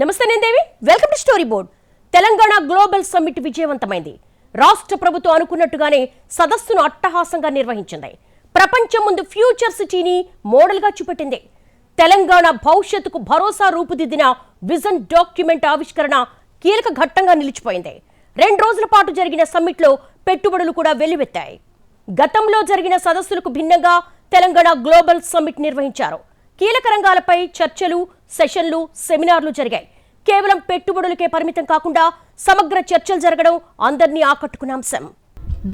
నమస్తే నేను Devi welcome to story board Telangana global summit విజయవంతమైంది. రాష్ట్ర ప్రభుత్వం అనుకున్నట్టుగానే సదస్సును అట్టహాసంగా నిర్వహించింది. ప్రపంచం ముందు ఫ్యూచర్ సిటీని మోడల్గా చూపెట్టింది. తెలంగాణ భవిష్యత్తుకు భరోసా రూపుదిద్దిన విజన్ డాక్యుమెంట్ ఆవిష్కరణ కీలక ఘట్టంగా నిలిచిపోయింది. రెండు రోజుల పాటు జరిగిన సమ్మిట్లో పెట్టుబడులు కూడా వెల్లువెత్తాయి. గతంలో జరిగిన సదస్సులకు భిన్నంగా తెలంగాణ గ్లోబల్ సమ్మిట్ నిర్వహించారు. కీలక రంగాలపై చర్చలు సెషన్లు సెమినార్లు జరిగాయి. కేవలం పెట్టుబడులకే పరిమితం కాకుండా సమగ్ర చర్చలు జరగడం అందరినీ ఆకట్టుకున్న అంశం.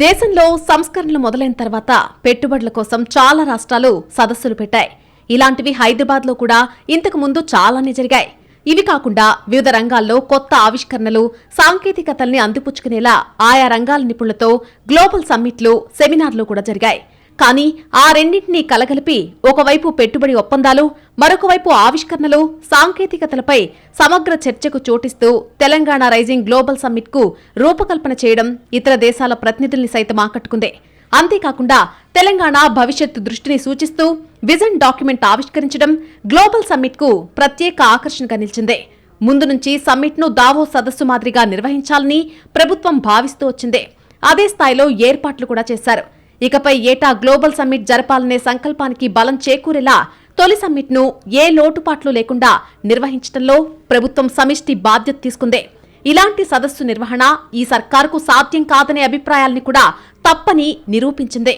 దేశంలో సంస్కరణలు మొదలైన తర్వాత పెట్టుబడుల కోసం చాలా రాష్ట్రాలు సదస్సులు పెట్టాయి. ఇలాంటివి హైదరాబాద్లో కూడా ఇంతకు ముందు చాలానే జరిగాయి. ఇవి కాకుండా వివిధ రంగాల్లో కొత్త ఆవిష్కరణలు సాంకేతికతల్ని అందిపుచ్చుకునేలా ఆయా రంగాల నిపుణులతో గ్లోబల్ సమ్మిట్లు సెమినార్లు కూడా జరిగాయి. కానీ ఆ రెండింటినీ కలగలిపి ఒకవైపు పెట్టుబడి ఒప్పందాలు మరొకవైపు ఆవిష్కరణలు సాంకేతికతలపై సమగ్ర చర్చకు చోటిస్తూ తెలంగాణ రైజింగ్ గ్లోబల్ సమ్మిట్కు రూపకల్పన చేయడం ఇతర దేశాల ప్రతినిధుల్ని సైతం ఆకట్టుకుంది. అంతేకాకుండా తెలంగాణ భవిష్యత్తు దృష్టిని సూచిస్తూ విజన్ డాక్యుమెంట్ ఆవిష్కరించడం గ్లోబల్ సమ్మిట్కు ప్రత్యేక ఆకర్షణగా నిలిచింది. ముందు నుంచి సమ్మిట్ను దావో సదస్సు మాదిరిగా నిర్వహించాలని ప్రభుత్వం భావిస్తూ వచ్చింది. అదే స్థాయిలో ఏర్పాట్లు కూడా చేశారు. ఇకపై ఏటా గ్లోబల్ సమ్మిట్ జరపాలనే సంకల్పానికి బలం చేకూరేలా తొలి సమ్మిట్ను ఏ లోటుపాట్లు లేకుండా నిర్వహించడంలో ప్రభుత్వం సమిష్టి బాధ్యత తీసుకుంది. ఇలాంటి సదస్సు నిర్వహణ ఈ సర్కారుకు సాధ్యం కాదనే అభిప్రాయాల్ని కూడా తప్పని నిరూపించింది.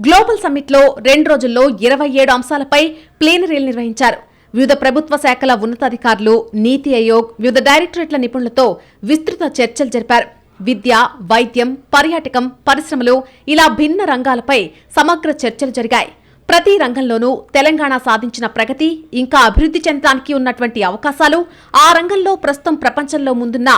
గ్లోబల్ సమ్మిట్లో రెండు రోజుల్లో ఇరవై ఏడు అంశాలపై ప్లేనరీలు నిర్వహించారు. వివిధ ప్రభుత్వ శాఖల ఉన్నతాధికారులు నీతి ఆయోగ్ వివిధ డైరెక్టరేట్ల నిపుణులతో విస్తృత చర్చలు జరిపారు. విద్య వైద్యం పర్యాటకం పరిశ్రమలు ఇలా భిన్న రంగాలపై సమగ్ర చర్చలు జరిగాయి. ప్రతి రంగంలోనూ తెలంగాణ సాధించిన ప్రగతి ఇంకా అభివృద్ధి చెందడానికి ఉన్నటువంటి అవకాశాలు ఆ రంగంలో ప్రస్తుతం ప్రపంచంలో ముందున్న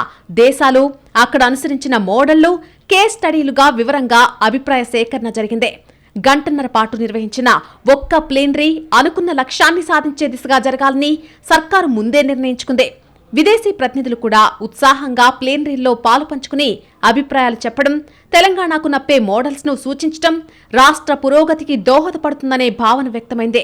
దేశాలు అక్కడ అనుసరించిన మోడళ్ళు కేస్ స్టడీలుగా వివరంగా అభిప్రాయ సేకరణ జరిగింది. గంటన్నర పాటు నిర్వహించిన ఒక్క ప్లేనరీ అనుకున్న లక్ష్యాన్ని సాధించే దిశగా జరగాలని సర్కారు ముందే నిర్ణయించుకుంది. విదేశీ ప్రతినిధులు కూడా ఉత్సాహంగా ప్లేనరీల్లో పాలు పంచుకుని అభిప్రాయాలు చెప్పడం తెలంగాణకు నప్పే మోడల్స్ను సూచించడం రాష్ట్ర పురోగతికి దోహదపడుతుందనే భావన వ్యక్తమైంది.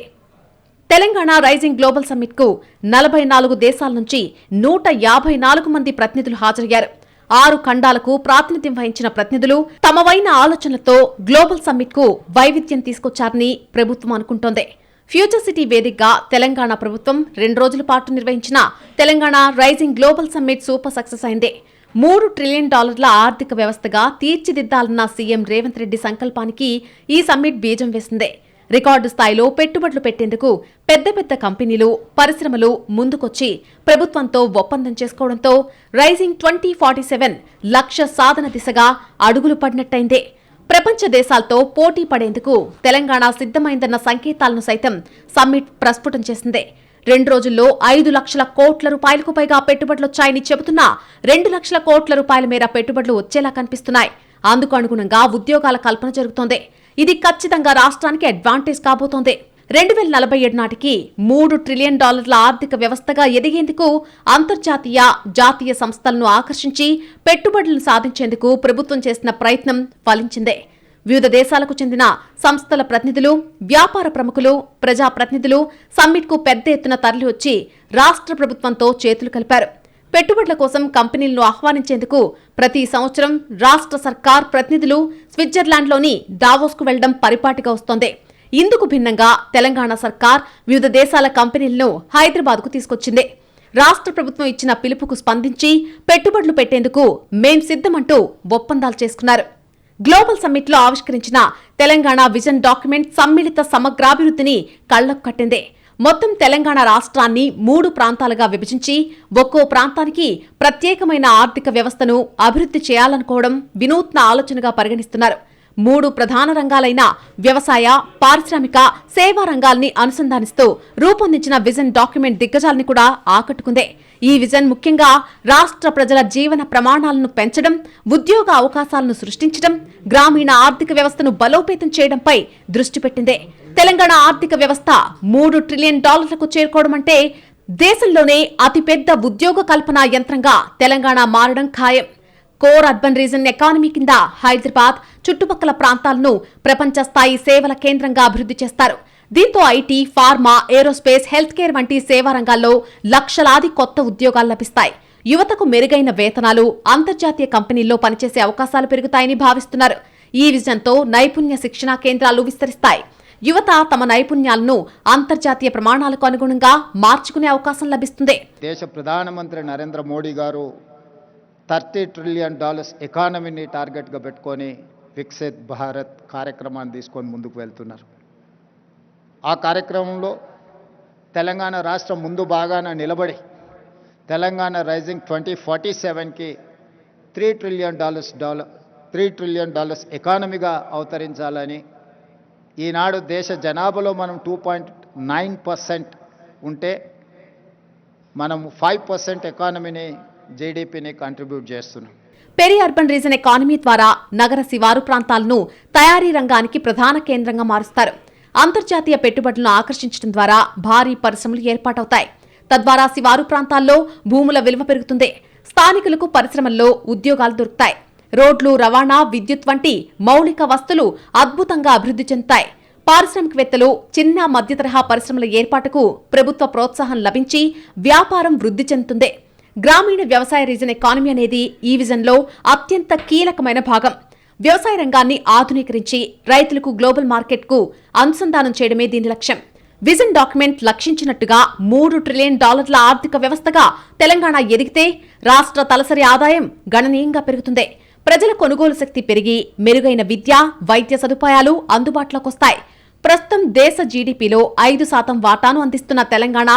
తెలంగాణ రైజింగ్ గ్లోబల్ సమ్మిట్కు నలభై నాలుగు దేశాల నుంచి నూట యాభై నాలుగు మంది ప్రతినిధులు హాజరయ్యారు. ఆరు ఖండాలకు ప్రాతినిధ్యం వహించిన ప్రతినిధులు తమవైన ఆలోచనలతో గ్లోబల్ సమ్మిట్కు వైవిధ్యం తీసుకొచ్చారని ప్రభుత్వం అనుకుంటోంది. ఫ్యూచర్ సిటీ వేదికగా తెలంగాణ ప్రభుత్వం రెండు రోజుల పాటు నిర్వహించిన Telangana rising global summit super success అయింది. మూడు ట్రిలియన్ డాలర్ల ఆర్థిక వ్యవస్థగా తీర్చిదిద్దాలన్న సీఎం రేవంత్ రెడ్డి సంకల్పానికి ఈ సమ్మిట్ బీజం వేసింది. రికార్డు స్థాయిలో పెట్టుబడులు పెట్టేందుకు పెద్ద పెద్ద కంపెనీలు పరిశ్రమలు ముందుకొచ్చి ప్రభుత్వంతో ఒప్పందం చేసుకోవడంతో రైజింగ్ ట్వంటీ ఫార్టీ సెవెన్ లక్ష్య సాధన దిశగా అడుగులు పడినట్టయింది. ప్రపంచ దేశాలతో పోటీ పడేందుకు తెలంగాణ సిద్ధమైందన్న సంకేతాలను సైతం సమ్మిట్ ప్రస్ఫుటం చేసింది. రెండు రోజుల్లో ఐదు లక్షల కోట్ల రూపాయలకు పైగా పెట్టుబడులు వచ్చాయని చెబుతున్నా రెండు లక్షల కోట్ల రూపాయల మేర పెట్టుబడులు వచ్చేలా కనిపిస్తున్నాయి. అందుకు అనుగుణంగా ఉద్యోగాల కల్పన జరుగుతోంది. ఇది ఖచ్చితంగా రాష్ట్రానికి అడ్వాంటేజ్ కాబోతోంది. రెండు వేల నలభై ఏడు నాటికి మూడు ట్రిలియన్ డాలర్ల ఆర్థిక వ్యవస్థగా ఎదిగేందుకు అంతర్జాతీయ జాతీయ సంస్థలను ఆకర్షించి పెట్టుబడులను సాధించేందుకు ప్రభుత్వం చేసిన ప్రయత్నం ఫలించిందే. వివిధ దేశాలకు చెందిన సంస్థల ప్రతినిధులు వ్యాపార ప్రముఖులు ప్రజా ప్రతినిధులు సమ్మిట్కు పెద్ద ఎత్తున తరలివచ్చి రాష్ట్ర ప్రభుత్వంతో చేతులు కలిపారు. పెట్టుబడుల కోసం కంపెనీలను ఆహ్వానించేందుకు ప్రతి సంవత్సరం రాష్ట్ర సర్కార్ ప్రతినిధులు స్విట్జర్లాండ్లోని దావోస్కు వెళ్ళడం పరిపాటిగా వస్తోంది. ఇందుకు భిన్నంగా తెలంగాణ సర్కార్ వివిధ దేశాల కంపెనీలను హైదరాబాద్కు తీసుకొచ్చింది. రాష్ట్ర ప్రభుత్వం ఇచ్చిన పిలుపుకు స్పందించి పెట్టుబడులు పెట్టేందుకు మేం సిద్ధమంటూ ఒప్పందాలు చేసుకున్నారు. గ్లోబల్ సమ్మిట్లో ఆవిష్కరించిన తెలంగాణ విజన్ డాక్యుమెంట్ సమ్మిళిత సమగ్రాభివృద్ధిని కళ్ళకు కట్టింది. మొత్తం తెలంగాణ రాష్ట్రాన్ని మూడు ప్రాంతాలుగా విభజించి ఒక్కో ప్రాంతానికి ప్రత్యేకమైన ఆర్థిక వ్యవస్థను అభివృద్ధి చేయాలనుకోవడం వినూత్న ఆలోచనగా పరిగణిస్తున్నారు. మూడు ప్రధాన రంగాలైన వ్యవసాయ పారిశ్రామిక సేవా రంగాల్ని అనుసంధానిస్తూ రూపొందించిన విజన్ డాక్యుమెంట్ దిగ్గజాల్ని కూడా ఆకట్టుకుందే. ఈ విజన్ ముఖ్యంగా రాష్ట్ర ప్రజల జీవన ప్రమాణాలను పెంచడం ఉద్యోగ అవకాశాలను సృష్టించడం గ్రామీణ ఆర్థిక వ్యవస్థను బలోపేతం చేయడంపై దృష్టి పెట్టిందే. తెలంగాణ ఆర్థిక వ్యవస్థ మూడు ట్రిలియన్ డాలర్లకు చేరుకోవడం అంటే దేశంలోనే అతిపెద్ద ఉద్యోగ కల్పన యంత్రంగా తెలంగాణ మారడం ఖాయం. కోర్ అర్బన్ రీజన్ ఎకానమీ కింద హైదరాబాద్ చుట్టుపక్కల ప్రాంతాలను ప్రపంచ స్థాయి సేవల కేంద్రంగా అభివృద్ధి చేస్తారు. దీంతో IT pharma aerospace health care వంటి సేవా రంగాల్లో లక్షలాది కొత్త ఉద్యోగాలు లభిస్తాయి. యువతకు మెరుగైన వేతనాలు అంతర్జాతీయ కంపెనీల్లో పనిచేసే అవకాశాలు పెరుగుతాయని భావిస్తున్నారు. ఈ విజన్తో నైపుణ్య శిక్షణా కేంద్రాలు విస్తరిస్తాయి. యువత తమ నైపుణ్యాలను అంతర్జాతీయ ప్రమాణాలకు అనుగుణంగా మార్చుకునే అవకాశం లభిస్తుంది. దేశ ప్రధానమంత్రి నరేంద్ర మోడీ గారు థర్టీ ట్రిలియన్ డాలర్స్ ఎకానమీని టార్గెట్గా పెట్టుకొని వికసిత్ భారత్ కార్యక్రమాన్ని తీసుకొని ముందుకు వెళ్తున్నారు. ఆ కార్యక్రమంలో తెలంగాణ రాష్ట్రం ముందు బాగాన నిలబడి తెలంగాణ రైజింగ్ ట్వంటీ ఫార్టీ సెవెన్కి three trillion dollars dollar three trillion dollars ఎకానమీగా అవతరించాలని ఈనాడు దేశ జనాభాలో మనం టూ పాయింట్ నైన్ పర్సెంట్ ఉంటే మనం ఫైవ్ పర్సెంట్ ఎకానమీని జీడిపిని కంట్రిబ్యూట్ చేస్తున్నాం. పెరి అర్బన్ రీజన్ ఎకానమీ ద్వారా నగర శివారు ప్రాంతాలను తయారీ రంగానికి ప్రధాన కేంద్రంగా మారుస్తారు. అంతర్జాతీయ పెట్టుబడులను ఆకర్షించడం ద్వారా భారీ పరిశ్రమలు ఏర్పాటవుతాయి. తద్వారా శివారు ప్రాంతాల్లో భూముల విలువ పెరుగుతుంది. స్థానికులకు పరిశ్రమల్లో ఉద్యోగాలు దొరుకుతాయి. రోడ్లు రవాణా విద్యుత్ వంటి మౌలిక వస్తులు అద్భుతంగా అభివృద్ధి చెందుతాయి. పారిశ్రామికవేత్తలు చిన్న మధ్య తరహా పరిశ్రమల ఏర్పాటుకు ప్రభుత్వ ప్రోత్సాహం లభించి వ్యాపారం వృద్ధి చెందుతుంది. గ్రామీణ వ్యవసాయ రీజన్ ఎకానమీ అనేది ఈ విజన్లో అత్యంత కీలకమైన భాగం. వ్యవసాయ రంగాన్ని ఆధునీకరించి రైతులకు గ్లోబల్ మార్కెట్కు అనుసంధానం చేయడమే దీని లక్ష్యం. విజన్ డాక్యుమెంట్ లక్షించినట్టుగా మూడు ట్రిలియన్ డాలర్ల ఆర్థిక వ్యవస్థగా తెలంగాణ ఎదిగితే రాష్ట్ర తలసరి ఆదాయం గణనీయంగా పెరుగుతుంది. ప్రజల కొనుగోలు శక్తి పెరిగి మెరుగైన విద్య వైద్య సదుపాయాలు అందుబాటులోకి వస్తాయి ప్రస్తుతం దేశ జీడీపీలో ఐదు శాతం వాటాను అందిస్తున్న తెలంగాణ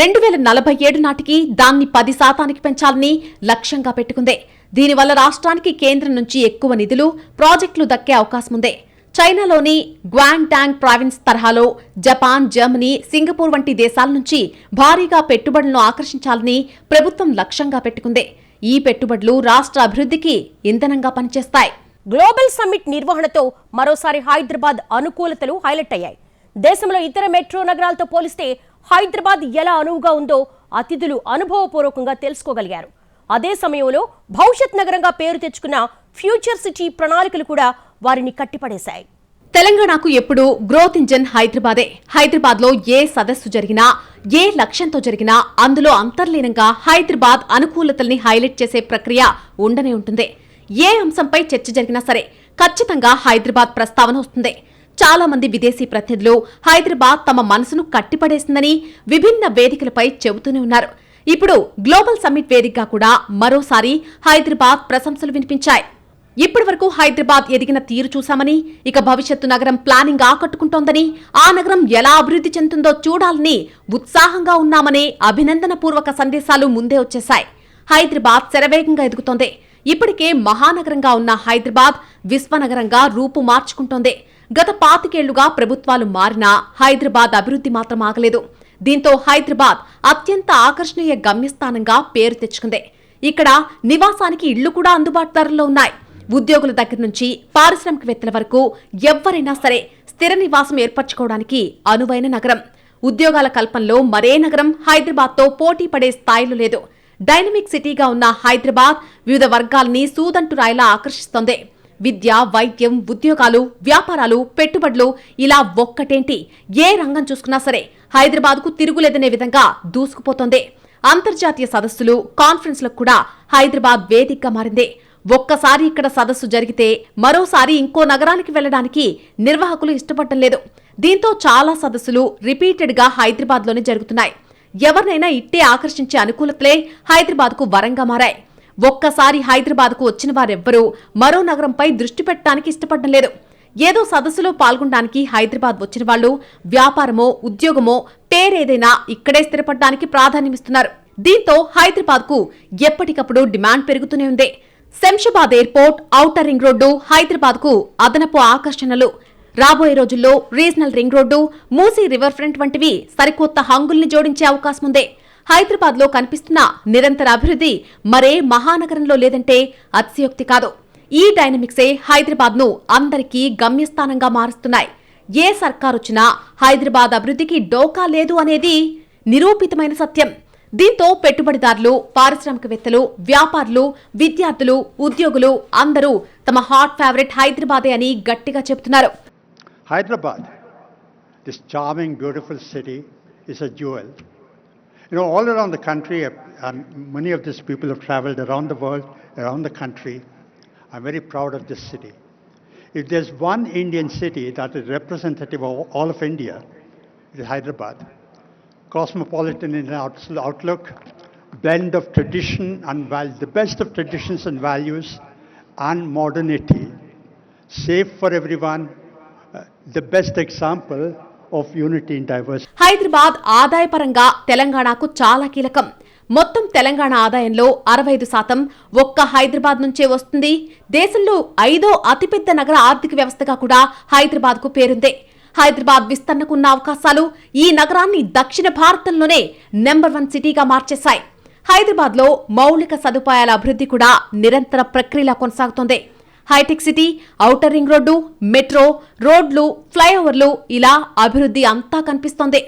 రెండు వేల నలభై ఏడు నాటికి దాన్ని పది శాతానికి పెంచాలని లక్ష్యంగా పెట్టుకుంది. దీనివల్ల రాష్ట్రానికి కేంద్రం నుంచి ఎక్కువ నిధులు ప్రాజెక్టులు దక్కే అవకాశం ఉంది. చైనాలోని గ్వాంగ్టాంగ్ ప్రావిన్స్ తరహాలో జపాన్ జర్మనీ సింగపూర్ వంటి దేశాల నుంచి భారీగా పెట్టుబడులను ఆకర్షించాలని ప్రభుత్వం లక్ష్యంగా పెట్టుకుంది. ఈ పెట్టుబడులు రాష్ట్ర అభివృద్ధికి ఇంధనంగా పనిచేస్తాయి. గ్లోబల్ సమ్మిట్ నిర్వహణతో మరోసారి హైదరాబాద్ అనుకూలతలు హైలైట్ అయ్యాయి. దేశంలో ఇతర మెట్రో నగరాలతో పోలిస్తే హైదరాబాద్ ఎలా అనువుగా ఉందో అతిథులు అనుభవపూర్వకంగా తెలుసుకోగలిగారు. అదే సమయంలో భవిష్యత్ నగరంగా పేరు తెచ్చుకున్న ఫ్యూచర్ సిటీ ప్రణాళికలు కూడా వారిని కట్టిపడేశాయి. తెలంగాణకు ఎప్పుడు గ్రోత్ ఇంజన్ హైదరాబాదే. హైదరాబాద్లో ఏ సదస్సు జరిగినా ఏ లక్ష్యంతో జరిగినా అందులో అంతర్లీనంగా హైదరాబాద్ అనుకూలతల్ని హైలైట్ చేసే ప్రక్రియ ఉండనే ఉంటుంది. ఏ అంశంపై చర్చ జరిగినా సరే ఖచ్చితంగా హైదరాబాద్ ప్రస్తావన వస్తుంది. చాలా మంది విదేశీ ప్రతినిధులు హైదరాబాద్ తమ మనసును కట్టిపడేసిందని విభిన్న వేదికలపై చెబుతూనే ఉన్నారు. ఇప్పుడు గ్లోబల్ సమ్మిట్ వేదికగా కూడా మరోసారి హైదరాబాద్ ప్రశంసలు వినిపించాయి. ఇప్పటి వరకు హైదరాబాద్ ఎదిగిన తీరు చూశామని ఇక భవిష్యత్తు నగరం ప్లానింగ్ ఆకట్టుకుంటోందని ఆ నగరం ఎలా అభివృద్ధి చెందుతుందో చూడాలని ఉత్సాహంగా ఉన్నామనే అభినందన పూర్వక సందేశాలు ముందే వచ్చేశాయి. హైదరాబాద్ శరవేగంగా ఎదుగుతోంది. ఇప్పటికే మహానగరంగా ఉన్న హైదరాబాద్ విశ్వనగరంగా రూపు మార్చుకుంటోంది. గత పాతికేళ్ళుగా ప్రభుత్వాలు మారినా హైదరాబాద్ అభివృద్ధి మాత్రం ఆగలేదు. దీంతో హైదరాబాద్ అత్యంత ఆకర్షణీయ గమ్యస్థానంగా పేరు తెచ్చుకుంది. ఇక్కడ నివాసానికి ఇళ్ళు కూడా అందుబాటు ధరల్లో ఉన్నాయి. ఉద్యోగుల దగ్గర నుంచి పారిశ్రామికవేత్తల వరకు ఎవ్వరైనా సరే స్థిర నివాసం ఏర్పరచుకోవడానికి అనువైన నగరం. ఉద్యోగాల కల్పనలో మరే నగరం హైదరాబాద్తో పోటీ పడే స్థాయిలో లేదు. డైనమిక్ సిటీగా ఉన్న హైదరాబాద్ వివిధ వర్గాల్ని సూదంటురాయిలా ఆకర్షిస్తోంది. విద్య వైద్యం ఉద్యోగాలు వ్యాపారాలు పెట్టుబడులు ఇలా ఒక్కటేంటి? ఏ రంగం చూసుకున్నా సరే హైదరాబాద్కు తిరుగులేదనే విధంగా దూసుకుపోతోంది. అంతర్జాతీయ సదస్సులు కాన్ఫరెన్స్లకు కూడా హైదరాబాద్ వేదికగా మారింది. ఒక్కసారి ఇక్కడ సదస్సు జరిగితే మరోసారి ఇంకో నగరానికి వెళ్ళడానికి నిర్వాహకులు ఇష్టపడటం లేదు. దీంతో చాలా సదస్సులు రిపీటెడ్గా హైదరాబాద్లోనే జరుగుతున్నాయి. ఎవరినైనా ఇట్టే ఆకర్షించే అనుకూలతలే హైదరాబాద్కు వరంగా మారాయి. ఒక్కసారి హైదరాబాద్కు వచ్చిన వారెవ్వరూ మరో నగరంపై దృష్టి పెట్టడానికి ఇష్టపడడం లేదు. ఏదో సదస్సులో పాల్గొనడానికి హైదరాబాద్ వచ్చిన వాళ్ళు వ్యాపారమో ఉద్యోగమో పేరేదైనా ఇక్కడే స్థిరపడడానికి ప్రాధాన్యమిస్తున్నారు. దీంతో హైదరాబాద్కు ఎప్పటికప్పుడు డిమాండ్ పెరుగుతూనే ఉంది. Shamshabad airport outer ring road హైదరాబాద్కు అదనపు ఆకర్షణలు. రాబోయే రోజుల్లో regional ring road Musi river front వంటివి సరికొత్త హంగుల్ని జోడించే అవకాశం ఉంది. హైదరాబాద్లో కనిపిస్తున్న నిరంతర అభివృద్ధి మరే మహానగరంలో లేదంటే అతిశయోక్తి కాదు. ఈ డైనమిక్సే హైదరాబాద్ను అందరికీ గమ్యస్థానంగా మారుస్తున్నాయి. ఏ సర్కారొచ్చినా హైదరాబాద్ అభివృద్ధికి డోకా లేదు అనేది నిరూపితమైన సత్యం. దీంతో పెట్టుబడిదారులు పారిశ్రామికవేత్తలు వ్యాపారులు విద్యార్థులు ఉద్యోగులు అందరూ తమ హాట్ ఫేవరెట్ హైదరాబాదే అని గట్టిగా చెబుతున్నారు. Hyderabad this charming, beautiful city is a jewel. You know, all around the country, uh, many of these people have traveled around the world, around the country. I'm very proud of this city. If there's one Indian city that is representative of all of India, it is Hyderabad. Cosmopolitan in outlook, blend of tradition and val- the best of traditions and values and modernity. Safe for everyone, the best example of unity in diversity. Hyderabad ఆదాయపరంగా తెలంగాణకు చాలా కీలకం. మొత్తం తెలంగాణ ఆదాయంలో అరవై ఐదు శాతం ఒక్క హైదరాబాద్ నుంచే వస్తుంది. దేశంలో ఐదో అతిపెద్ద నగర ఆర్థిక వ్యవస్థగా కూడా హైదరాబాద్కు పేరుందే. పేరుంది హైదరాబాద్ విస్తరణకున్న అవకాశాలు ఈ నగరాన్ని దక్షిణ భారతంలోనే నెంబర్ వన్ సిటీగా మార్చేశాయి. హైదరాబాద్లో మౌలిక సదుపాయాల అభివృద్ధి కూడా నిరంతర ప్రక్రియలా కొనసాగుతోంది. Hitec city outer ring road metro రోడ్లు ఫ్లైఓవర్లు ఇలా అభివృద్ధి అంతా కనిపిస్తోంది.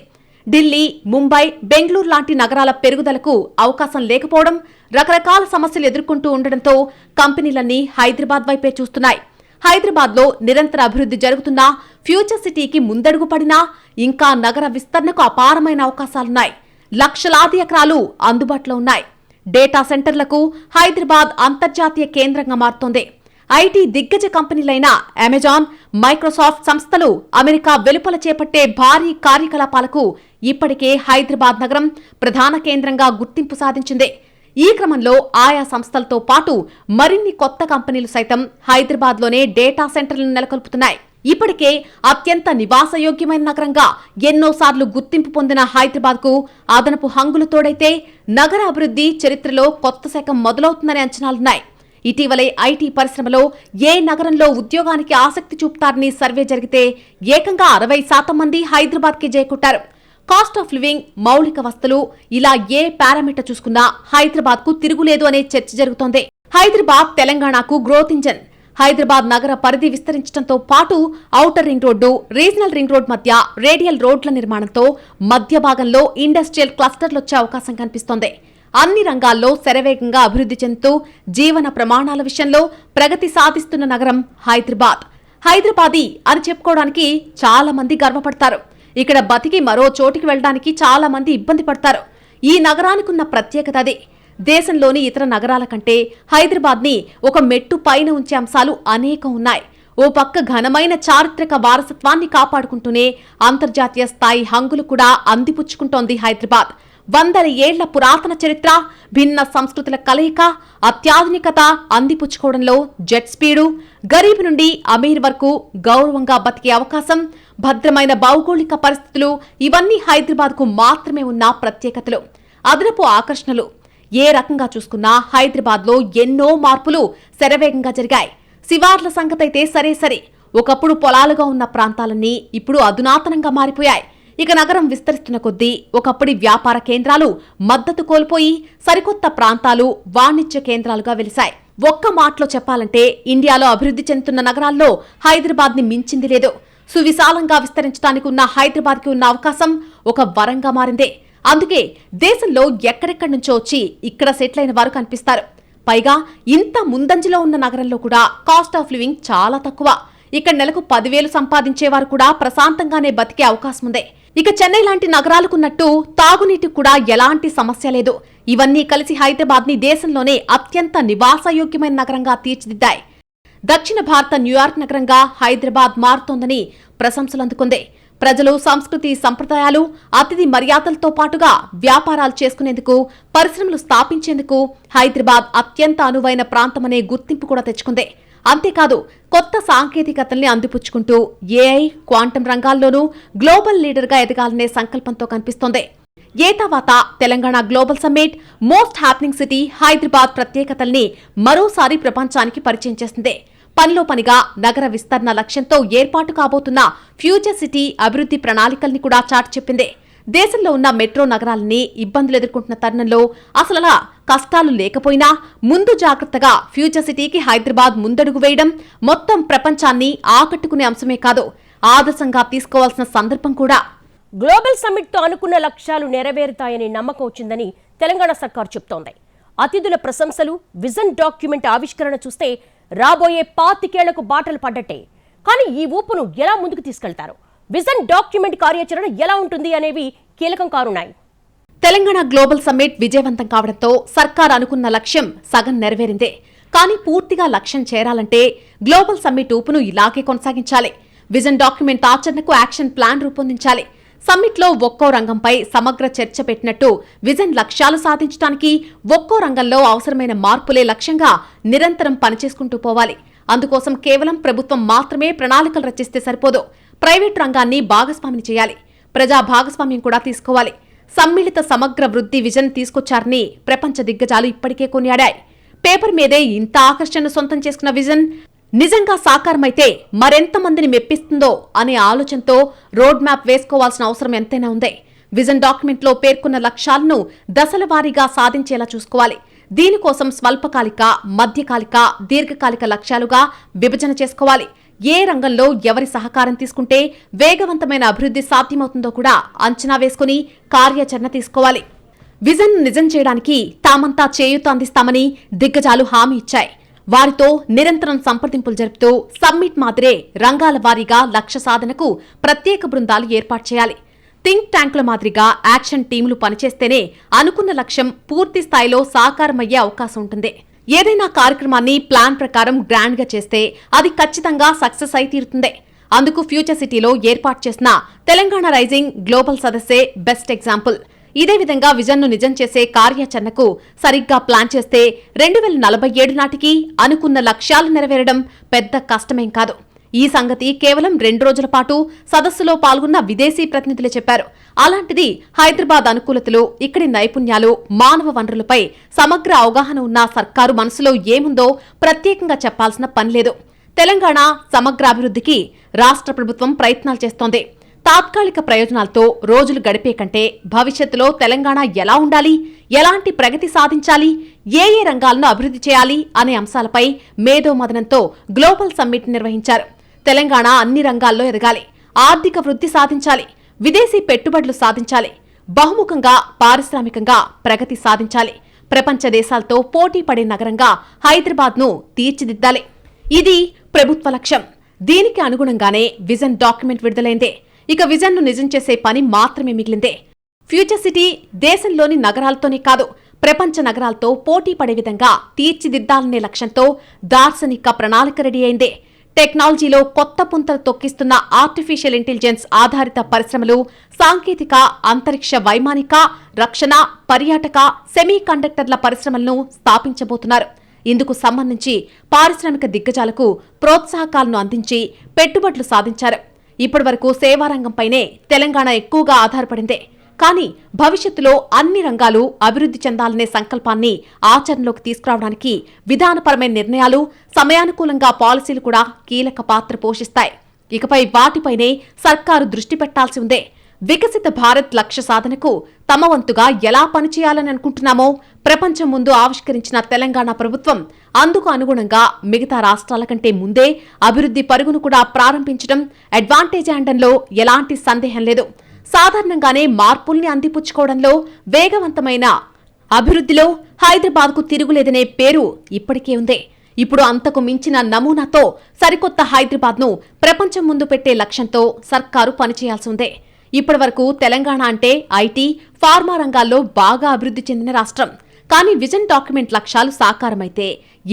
ఢిల్లీ ముంబై బెంగళూరు లాంటి నగరాల పెరుగుదలకు అవకాశం లేకపోవడం రకరకాల సమస్యలు ఎదుర్కొంటూ ఉండడంతో కంపెనీలన్నీ హైదరాబాద్ వైపే చూస్తున్నాయి. హైదరాబాద్లో నిరంతర అభివృద్ధి జరుగుతున్నా ఫ్యూచర్ సిటీకి ముందడుగు పడినా ఇంకా నగర విస్తరణకు అపారమైన అవకాశాలున్నాయి. లక్షలాది ఎకరాలు అందుబాటులో ఉన్నాయి. డేటా సెంటర్లకు హైదరాబాద్ అంతర్జాతీయ కేంద్రంగా మారుతోంది. ఐటీ దిగ్గజ కంపెనీలైన అమెజాన్ మైక్రోసాఫ్ట్ సంస్థలు అమెరికా వెలుపల చేపట్టే భారీ కార్యకలాపాలకు ఇప్పటికే హైదరాబాద్ నగరం ప్రధాన కేంద్రంగా గుర్తింపు సాధించింది. ఈ క్రమంలో ఆయా సంస్థలతో పాటు మరిన్ని కొత్త కంపెనీలు సైతం హైదరాబాద్లోనే డేటా సెంటర్లను నెలకొల్పుతున్నాయి. ఇప్పటికే అత్యంత నివాసయోగ్యమైన నగరంగా ఎన్నోసార్లు గుర్తింపు పొందిన హైదరాబాద్కు అదనపు హంగులు తోడైతే నగర అభివృద్ధి చరిత్రలో కొత్త శకం మొదలవుతుందనే అంచనాలున్నాయి. ఇటీవలే ఐటీ పరిశ్రమలో ఏ నగరంలో ఉద్యోగానికి ఆసక్తి చూపుతారని సర్వే జరిగితే ఏకంగా అరవై శాతం మంది హైదరాబాద్కి జయకుట్టారు కాస్ట్ ఆఫ్ లివింగ్ మౌలిక వస్తులు ఇలా ఏ పారామీటర్ చూసుకున్నా హైదరాబాద్కు తిరుగులేదు అనే చర్చ జరుగుతోంది. హైదరాబాద్ తెలంగాణకు గ్రోత్ ఇంజన్. హైదరాబాద్ నగర పరిధి విస్తరించడంతో పాటు outer ring road regional ring road మధ్య రేడియల్ రోడ్ల నిర్మాణంతో మధ్య భాగంలో ఇండస్ట్రియల్ క్లస్టర్లు వచ్చే అవకాశం కనిపిస్తోంది. అన్ని రంగాల్లో శరవేగంగా అభివృద్ధి చెందుతూ జీవన ప్రమాణాల విషయంలో ప్రగతి సాధిస్తున్న నగరం హైదరాబాద్. హైదరాబాదీ అని చెప్పుకోవడానికి చాలా మంది గర్వపడతారు. ఇక్కడ బతికి మరో చోటికి వెళ్ళడానికి చాలా మంది ఇబ్బంది పడతారు. ఈ నగరానికి ఉన్న ప్రత్యేకత అదే. దేశంలోని ఇతర నగరాల కంటే హైదరాబాద్ని ఒక మెట్టు పైన ఉంచే అంశాలు అనేకం ఉన్నాయి. ఓ పక్క ఘనమైన చారిత్రక వారసత్వాన్ని కాపాడుకుంటూనే అంతర్జాతీయ స్థాయి హంగులు కూడా అందిపుచ్చుకుంటోంది హైదరాబాద్. వందల ఏళ్ళ పురాతన చరిత్ర భిన్న సంస్కృతుల కలయిక అత్యాధునికత అందిపుచ్చుకోవడంలో జెట్ స్పీడు గరీబ్ నుండి అమీర్ వరకు గౌరవంగా బతికే అవకాశం భద్రమైన భౌగోళిక పరిస్థితులు ఇవన్నీ హైదరాబాద్కు మాత్రమే ఉన్న ప్రత్యేకతలు అదనపు ఆకర్షణలు. ఏ రకంగా చూసుకున్నా హైదరాబాద్లో ఎన్నో మార్పులు శరవేగంగా జరిగాయి. శివార్ల సంగతైతే సరే సరే. ఒకప్పుడు పొలాలుగా ఉన్న ప్రాంతాలన్నీ ఇప్పుడు అధునాతనంగా మారిపోయాయి. ఇక నగరం విస్తరిస్తున్న కొద్దీ ఒకప్పటి వ్యాపార కేంద్రాలు మద్దతు కోల్పోయి సరికొత్త ప్రాంతాలు వాణిజ్య కేంద్రాలుగా వెలిశాయి. ఒక్క మాటలో చెప్పాలంటే ఇండియాలో అభివృద్ధి చెందుతున్న నగరాల్లో హైదరాబాద్ని మించింది లేదు. సువిశాలంగా విస్తరించడానికి ఉన్న హైదరాబాద్కి ఉన్న అవకాశం ఒక వరంగా మారిందే. అందుకే దేశంలో ఎక్కడెక్కడి నుంచో వచ్చి ఇక్కడ సెటిల్ అయిన వారు కనిపిస్తారు. పైగా ఇంత ముందంజలో ఉన్న నగరంలో కూడా కాస్ట్ ఆఫ్ లివింగ్ చాలా తక్కువ. ఇక్కడ నెలకు పదివేలు సంపాదించేవారు కూడా ప్రశాంతంగానే బతికే అవకాశం ఉంది ఇక చెన్నై లాంటి నగరాలకున్నట్టు తాగునీటికి కూడా ఎలాంటి సమస్య లేదు. ఇవన్నీ కలిసి హైదరాబాద్ని దేశంలోనే అత్యంత నివాసయోగ్యమైన నగరంగా తీర్చిదిద్దాయి. దక్షిణ భారత న్యూయార్క్ నగరంగా హైదరాబాద్ మారుతోందని ప్రశంసలు అందుకుంది. ప్రజలు సంస్కృతి సంప్రదాయాలు అతిథి మర్యాదలతో పాటుగా వ్యాపారాలు చేసుకునేందుకు పరిశ్రమలు స్థాపించేందుకు హైదరాబాద్ అత్యంత అనువైన ప్రాంతమనే గుర్తింపు కూడా తెచ్చుకుంది. అంతేకాదు కొత్త సాంకేతికతల్ని అందిపుచ్చుకుంటూ ఏఐ క్వాంటం రంగాల్లోనూ గ్లోబల్ లీడర్గా ఎదగాలనే సంకల్పంతో కనిపిస్తోంది. ఏ తర్వాత Telangana global summit most happening city Hyderabad ప్రత్యేకతల్ని మరోసారి ప్రపంచానికి పరిచయం చేసింది. పనిలో పనిగా నగర విస్తరణ లక్ష్యంతో ఏర్పాటు కాబోతున్న ఫ్యూచర్ సిటీ అభివృద్ధి ప్రణాళికల్ని కూడా చాటి చెప్పింది. దేశంలో ఉన్న మెట్రో నగరాలని ఇబ్బందులు ఎదుర్కొంటున్న తరుణంలో అసలలా కష్టాలు లేకపోయినా ముందు జాగ్రత్తగా ఫ్యూచర్ సిటీకి హైదరాబాద్ ముందడుగు వేయడం మొత్తం ప్రపంచాన్ని ఆకట్టుకునే అంశమే కాదు ఆదర్శంగా తీసుకోవాల్సిన సందర్భం కూడా. గ్లోబల్ సమ్మిట్తో అనుకున్న లక్ష్యాలు నెరవేరుతాయని నమ్మకం వచ్చిందని తెలంగాణ సర్కార్ చెప్తోంది. అతిథుల ప్రశంసలు విజన్ డాక్యుమెంట్ ఆవిష్కరణ చూస్తే రాబోయే పాతికేళ్ళకు బాటలు పడ్డట్టే. కానీ ఈ ఊపును ఎలా ముందుకు తీసుకెళ్తారు? విజన్ డాక్యుమెంట్ కార్యాచరణ ఎలా ఉంటుంది అనేవి కీలకం కానున్నాయి. తెలంగాణ గ్లోబల్ సమ్మిట్ విజయవంతం కావడంతో సర్కార్ అనుకున్న లక్ష్యం సగం నెరవేరిందే. కానీ పూర్తిగా లక్ష్యం చేరాలంటే గ్లోబల్ సమ్మిట్ ఊపును ఇలాగే కొనసాగించాలి. విజన్ డాక్యుమెంట్ ఆచరణకు యాక్షన్ ప్లాన్ రూపొందించాలి. సమ్మిట్లో ఒక్కో రంగంపై సమగ్ర చర్చ పెట్టినట్టు విజన్ లక్ష్యాలు సాధించడానికి ఒక్కో రంగంలో అవసరమైన మార్పులే లక్ష్యంగా నిరంతరం పనిచేసుకుంటూ పోవాలి. అందుకోసం కేవలం ప్రభుత్వం మాత్రమే ప్రణాళికలు రచిస్తే సరిపోదు. ప్రైవేట్ రంగాన్ని భాగస్వామిని చేయాలి. ప్రజా భాగస్వామ్యం కూడా తీసుకోవాలి. సమ్మిళిత సమగ్ర వృద్ధి విజన్ తీసుకొచ్చారని ప్రపంచ దిగ్గజాలు ఇప్పటికే కొనియాడాయి. పేపర్ మీదే ఇంత ఆకర్షణ సొంతం చేసుకున్న విజన్ నిజంగా సాకారమైతే మరెంత మందిని మెప్పిస్తుందో అనే ఆలోచనతో రోడ్ మ్యాప్ వేసుకోవాల్సిన అవసరం ఎంతైనా ఉంది. విజన్ డాక్యుమెంట్లో పేర్కొన్న లక్ష్యాలను దశల వారీగా సాధించేలా చూసుకోవాలి. దీనికోసం స్వల్పకాలిక మధ్యకాలిక దీర్ఘకాలిక లక్ష్యాలుగా విభజన చేసుకోవాలి. ఏ రంగంలో ఎవరి సహకారం తీసుకుంటే వేగవంతమైన అభివృద్ధి సాధ్యమవుతుందో కూడా అంచనా వేసుకుని కార్యాచరణ తీసుకోవాలి. విజన్ నిజం చేయడానికి తామంతా చేయూత అందిస్తామని దిగ్గజాలు హామీ ఇచ్చాయి. వారితో నిరంతరం సంప్రదింపులు జరుపుతూ సమ్మిట్ మాదిరే రంగాల వారీగా లక్ష్య సాధనకు ప్రత్యేక బృందాలు ఏర్పాటు చేయాలి. థింక్ ట్యాంకుల మాదిరిగా యాక్షన్ టీములు పనిచేస్తేనే అనుకున్న లక్ష్యం పూర్తి స్థాయిలో సాకారమయ్యే అవకాశం ఉంటుంది. ఏదైనా కార్యక్రమాన్ని ప్లాన్ ప్రకారం గ్రాండ్గా చేస్తే అది ఖచ్చితంగా సక్సెస్ అయి తీరుతుంది. అందుకు ఫ్యూచర్ సిటీలో ఏర్పాటు చేసిన తెలంగాణ రైజింగ్ గ్లోబల్ సదస్సే బెస్ట్ ఎగ్జాంపుల్. ఇదే విధంగా విజన్ను నిజం చేసే కార్యాచరణకు సరిగ్గా ప్లాన్ చేస్తే రెండు వేల నలభై ఏడు నాటికి అనుకున్న లక్ష్యాలు నెరవేరడం పెద్ద కష్టమేం కాదు. ఈ సంగతి కేవలం రెండు రోజుల పాటు సదస్సులో పాల్గొన్న విదేశీ ప్రతినిధులే చెప్పారు. అలాంటిది హైదరాబాద్ అనుకూలతలు ఇక్కడి నైపుణ్యాలు మానవ వనరులపై సమగ్ర అవగాహన ఉన్న సర్కారు మనసులో ఏముందో ప్రత్యేకంగా చెప్పాల్సిన పని లేదు. తెలంగాణ సమగ్రాభివృద్ధికి రాష్ట్ర ప్రభుత్వం ప్రయత్నాలు చేస్తోంది. తాత్కాలిక ప్రయోజనాలతో రోజులు గడిపే కంటే భవిష్యత్తులో తెలంగాణ ఎలా ఉండాలి ఎలాంటి ప్రగతి సాధించాలి ఏ ఏ రంగాలను అభివృద్ధి చేయాలి అనే అంశాలపై మేధో మదనంతో గ్లోబల్ సమ్మిట్ నిర్వహించారు. తెలంగాణ అన్ని రంగాల్లో ఎదగాలి. ఆర్థిక వృద్ధి సాధించాలి. విదేశీ పెట్టుబడులు సాధించాలి. బహుముఖంగా పారిశ్రామికంగా ప్రగతి సాధించాలి. ప్రపంచ దేశాలతో పోటీ పడే నగరంగా హైదరాబాద్ను తీర్చిదిద్దాలి. ఇది ప్రభుత్వ లక్ష్యం. దీనికి అనుగుణంగానే విజన్ డాక్యుమెంట్ విడుదలైందే. ఇక విజన్ను నిజం చేసే పని మాత్రమే మిగిలిందే. ఫ్యూచర్ సిటీ దేశంలోని నగరాలతోనే కాదు ప్రపంచ నగరాలతో పోటీ పడే విధంగా తీర్చిదిద్దాలనే లక్ష్యంతో దార్శనిక ప్రణాళిక రెడీ అయిందే. టెక్నాలజీలో కొత్త పుంతలు తొక్కిస్తున్న ఆర్టిఫిషియల్ ఇంటెలిజెన్స్ ఆధారిత పరిశ్రమలు సాంకేతిక అంతరిక్ష వైమానిక రక్షణ పర్యాటక సెమీ కండక్టర్ల పరిశ్రమలను స్థాపించబోతున్నారు. ఇందుకు సంబంధించి పారిశ్రామిక దిగ్గజాలకు ప్రోత్సాహకాలను అందించి పెట్టుబడులు సాధించారు. ఇప్పటివరకు సేవారంగంపైనే తెలంగాణ ఎక్కువగా ఆధారపడిందే. కానీ భవిష్యత్తులో అన్ని రంగాలు అభివృద్ధి చెందాలనే సంకల్పాన్ని ఆచరణలోకి తీసుకురావడానికి విధానపరమైన నిర్ణయాలు సమయానుకూలంగా పాలసీలు కూడా కీలక పాత్ర పోషిస్తాయి. ఇకపై వాటిపైనే సర్కారు దృష్టి పెట్టాల్సి ఉందే. వికసిత భారత్ లక్ష్య సాధనకు తమ వంతుగా ఎలా పనిచేయాలని అనుకుంటున్నామో ప్రపంచం ముందు ఆవిష్కరించిన తెలంగాణ ప్రభుత్వం అందుకు అనుగుణంగా మిగతా రాష్ట్రాల కంటే ముందే అభివృద్ధి పరుగును కూడా ప్రారంభించడం అడ్వాంటేజ్ అండంలో ఎలాంటి సందేహం లేదు. సాధారణంగానే మార్పుల్ని అందిపుచ్చుకోవడంలో వేగవంతమైన అభివృద్ధిలో హైదరాబాద్కు తిరుగులేదనే పేరు ఇప్పటికే ఉంది. ఇప్పుడు అంతకు మించిన నమూనాతో సరికొత్త హైదరాబాద్ను ప్రపంచం ముందు పెట్టే లక్ష్యంతో సర్కారు పనిచేయాల్సి ఉంది. ఇప్పటివరకు తెలంగాణ అంటే ఐటీ ఫార్మా రంగాల్లో బాగా అభివృద్ధి చెందిన రాష్ట్రం. కానీ విజన్ డాక్యుమెంట్ లక్ష్యాలు సాకారమైతే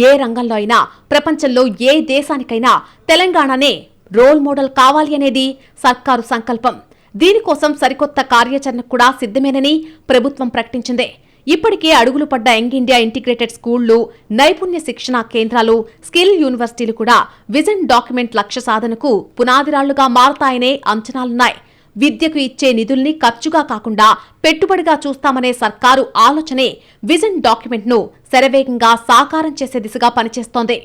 ఏ రంగంలో అయినా ప్రపంచంలో ఏ దేశానికైనా తెలంగాణనే రోల్ మోడల్ కావాలి అనేది సర్కారు సంకల్పం. దీనికోసం సరికొత్త కార్యాచరణ కూడా సిద్ధమేనని ప్రభుత్వం ప్రకటించింది. ఇప్పటికే అడుగులు పడ్డ యంగ్ ఇండియా ఇంటిగ్రేటెడ్ స్కూళ్ళు నైపుణ్య శిక్షణా కేంద్రాలు స్కిల్ యూనివర్సిటీలు కూడా విజన్ డాక్యుమెంట్ లక్ష్య సాధనకు పునాదిరాళ్ళుగా మారతాయనే అంచనాలున్నాయి. విద్యకు ఇచ్చే నిధుల్ని ఖర్చుగా కాకుండా పెట్టుబడిగా చూస్తామనే సర్కారు ఆలోచనే విజన్ డాక్యుమెంట్ను శరవేగంగా సాకారం చేసే దిశగా పనిచేస్తోంది.